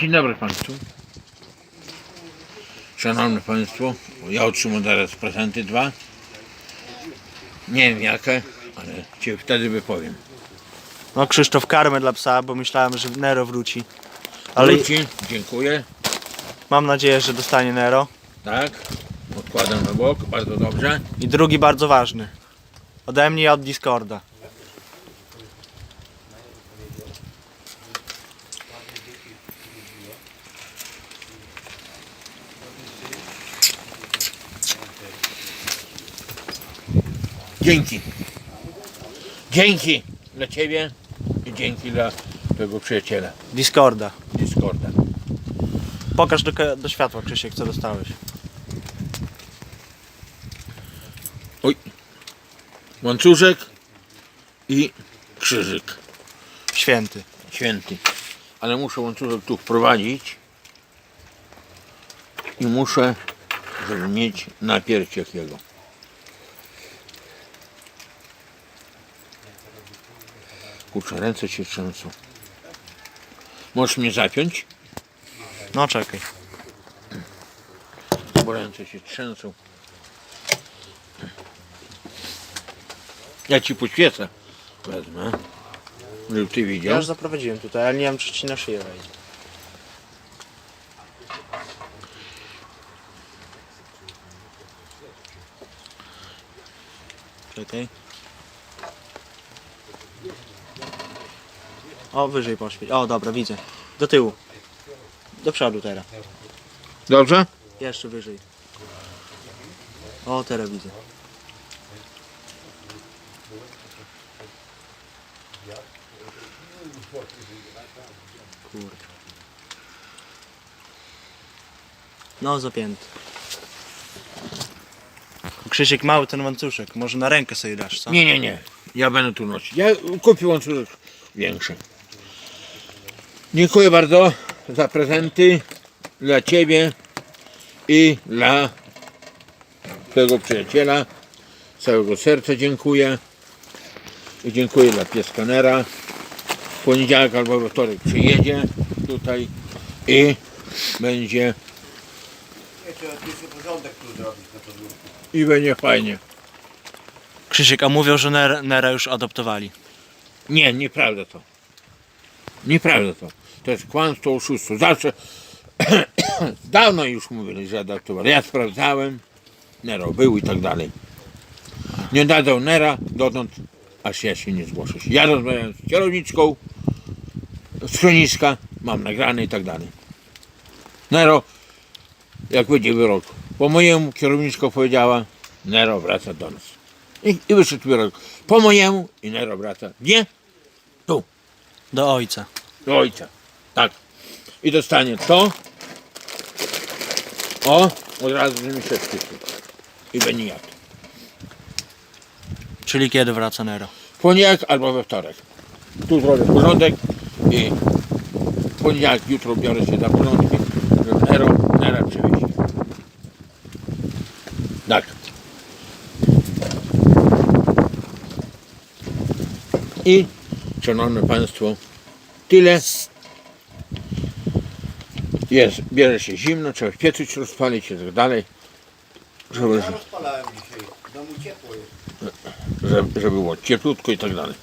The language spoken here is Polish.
Dzień dobry Państwu. Szanowni Państwo, ja otrzymam teraz prezenty dwa. Nie wiem jakie, ale Cię wtedy wypowiem. No Krzysztof, karmę dla psa, bo myślałem, że Nero wróci. Ale Wróci, dziękuję. mam nadzieję, że dostanie Nero. Tak, odkładam na bok, bardzo dobrze. I drugi bardzo ważny. Ode mnie i od Discorda. Dzięki. Dzięki dla Ciebie i dzięki dla Twojego przyjaciela Discorda. Discorda. Pokaż do, do światła, Krzysiek, co dostałeś. Oj, łańcuszek i krzyżyk. Święty. święty. Ale muszę łańcuszek tu wprowadzić i muszę, żeby mieć napiercie jakiego. Kurczę, ręce się trzęsą. Możesz mnie zapiąć? No czekaj. Bo ręce się trzęsą. Ja ci poświecę. Wezmę. Żeby ty Ja widział. już zaprowadziłem tutaj, ale nie wiem, czy ci na szyję wejdzie. Czekaj. O, wyżej poświeć. O, dobra, widzę. Do tyłu. Do przodu teraz. Dobrze? Jeszcze wyżej. O, teraz widzę. Kurde. No, zapięty. Krzysiek, mały ten łańcuszek. Może na rękę sobie dasz, co? Nie, nie, nie. Ja będę tu nosić. Ja kupię łańcuszek większy. Dziękuję bardzo za prezenty dla Ciebie i dla Twojego przyjaciela. Z całego serca dziękuję. I dziękuję dla pieskanera. W poniedziałek albo we wtorek przyjedzie tutaj i będzie i będzie fajnie. Krzysiek, a mówią, że Ner- Nera już adoptowali. Nie, nieprawda to. Nieprawda to. To jest kłamstwo, oszustwo. Zawsze, dawno już mówili, że adaptowali. Ja sprawdzałem, Nero był i tak dalej. Nie dadzą Nera dotąd, aż ja się nie zgłoszę. Ja rozmawiałem z kierowniczką schroniska, mam nagrane i tak dalej. Nero, jak będzie wyrok, po mojemu kierowniczka powiedziała, Nero wraca do nas. I, i wyszedł wyrok. Po mojemu i Nero wraca. Nie? Do ojca. Do ojca. Tak. I dostanie to. O, od razu z miseczki. I będzie jadł. Czyli kiedy wraca Nero? W poniedziałek albo we wtorek. Tu zrobię porządek i w poniedziałek, jutro biorę się za porządki, żeby Nero, Nera przywieźć. Tak. I, szanowni Państwo, tyle. Jest, bierze się zimno, trzeba piecyć rozpalić i tak dalej, żeby, Ja rozpalałem dzisiaj. W domu ciepło jest. żeby, żeby było cieplutko i tak dalej.